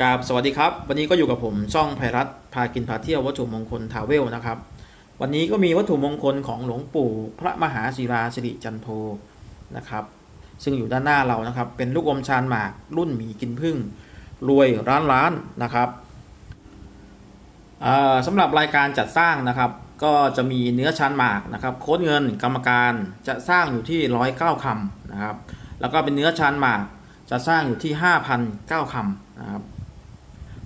กาบสวัสดีครับ วันนี้ก็อยู่กับผมช่องไพรัตพากินพาเที่ยววัตถุมงคลทาวเวลนะครับ วันนี้ก็มีวัตถุมงคลของหลวงปู่พระมหาศิราสิริจันโทนะครับ ซึ่งอยู่ด้านหน้าเรานะครับ เป็นลูกอมชานหมากรุ่นหมีกินพึ่ง รวยร้านล้านนะครับสำหรับรายการจัดสร้างนะครับ ก็จะมีเนื้อชานหมากนะครับ โค้ดเงินกรรมการจะสร้างอยู่ที่ร้อยเก้าคำนะครับ แล้วก็เป็นเนื้อชานหมากจะสร้างอยู่ที่ห้าพันเก้าคำนะครับ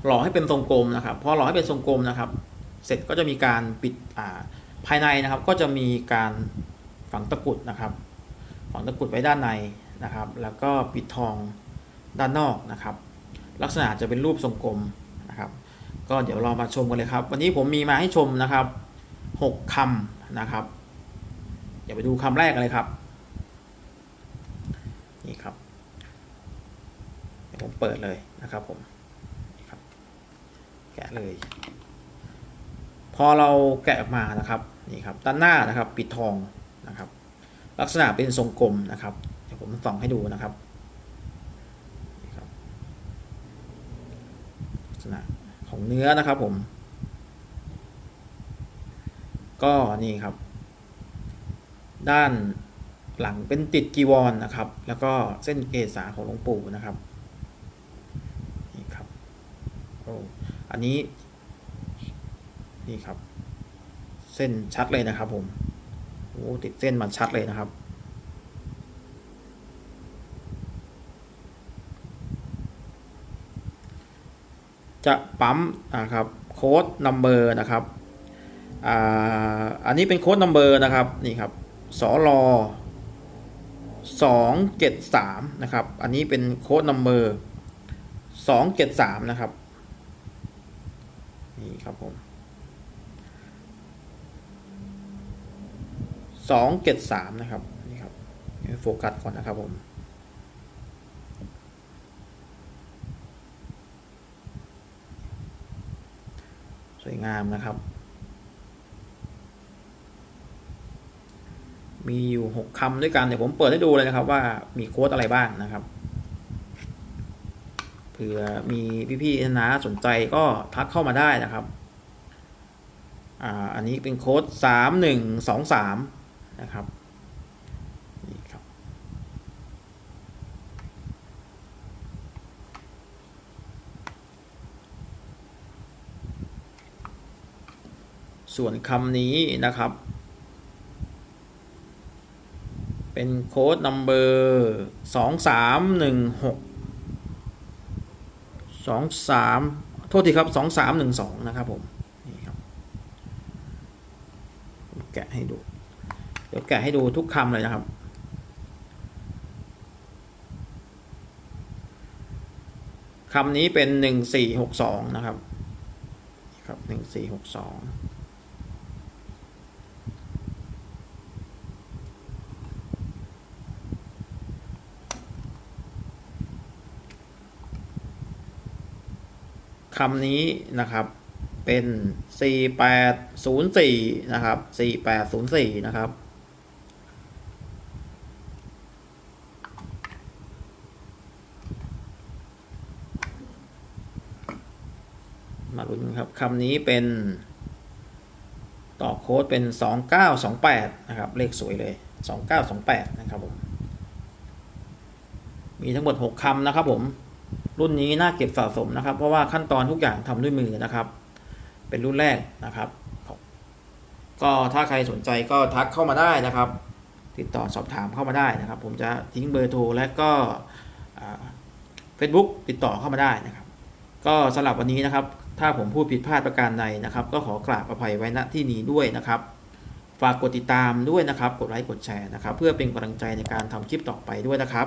หล่อให้เป็นทรงกลมนะครับพอหล่อให้เป็นทรงกลมนะครับ เสร็จก็จะมีการปิดาภายในนะครับ ก็จะมีการฝังตะกุดนะครับฝังตะกุดไว้ด้านในนะครับ แล้วก็ปิดทองด้านนอกนะครับ ลักษณะจะเป็นรูปทรงกลมนะครับ ก็เดี๋ยวเรามาชมกันเลยครับ วันนี้ผมมีมาให้ชมนะครับหกคำนะครับ เดี๋ยวไปดูคำแรกกันเลยครับนี่ครับผมเปิดเลยนะครับผม เลยพอเราแกะออกมานะครับนี่ครับด้านหน้านะครับปิดทองนะครับ ลักษณะเป็นทรงกลมนะครับเดี๋ยวผมส่องให้ดูนะครับลักษณะของเนื้อนะครับผม ก็นี่ครับ ด้านหลังเป็นติดกีวรนะครับ แล้วก็เส้นเกษาของหลวงปู่นะครับนี่ครับโอ้ อันนี้ นี่ครับ เส้นชัดเลยนะครับ ผมโอ้ติดเส้นมันชัดเลยนะครับ จะปั๊มนะครับโค้ดนัมเบอร์นะครับอ่าอันนี้เป็นโค้ดนัมเบอร์นะครับนี่ครับสอรอสองเจ็ดสามนะครับ อันนี้เป็นโค้ดนัมเบอร์สองเจ็ดสามนะครับ นี่ครับผมสองเจ็ดสามนะครับนี่ครับโฟกัสก่อนนะครับผมสวยงามนะครับ มีอยู่หกคำด้วยกันเดี๋ยวผมเปิดให้ดูเลยนะครับว่ามีโค้ดอะไรบ้างนะครับ ผื่อมีพี่ๆนะสนใจก็ทักเข้ามาได้นะครับอ่าอันนี้เป็นโค้ดสามหนึ่งสองสามนะครับนี่ครับ ส่วนคำนี้นะครับ เป็นโค้ดนัมเบอร์สองสามหนึ่งหก สองสามโทษทีครับสองสามหนึ่งสองนะครับผมนี่ครับแกะให้ดู เดี๋ยวแกะให้ดูทุกคำเลยนะครับ คำนี้เป็นหนึ่งสี่หกสองนะครับ ครับหนึ่งสี่หกสอง คำนี้นะครับเป็น 4804 นะครับ 4804 นะครับ มาลุ้นครับคำนี้เป็น ต่อโค้ดเป็น 2928 นะครับ เลขสวยเลย 2928 นะครับผม มีทั้งหมด 6คำนะครับผม รุ่นนี้น่าเก็บสะสมนะครับ เพราะว่าขั้นตอนทุกอย่างทำด้วยมือนะครับ เป็นรุ่นแรกนะครับ ก็ถ้าใครสนใจก็ทักเข้ามาได้นะครับ ติดต่อสอบถามเข้ามาได้นะครับ ผมจะทิ้งเบอร์โทรและก็เฟซบุ๊กติดต่อเข้ามาได้นะครับ ก็สำหรับวันนี้นะครับ ถ้าผมพูดผิดพลาดประการใดนะครับ ก็ขอกราบอภัยไว้ณที่นี้ด้วยนะครับฝากกดติดตามด้วยนะครับ กดไลค์ กดแชร์นะครับ เพื่อเป็นกำลังใจในการทำคลิปต่อไปด้วยนะครับ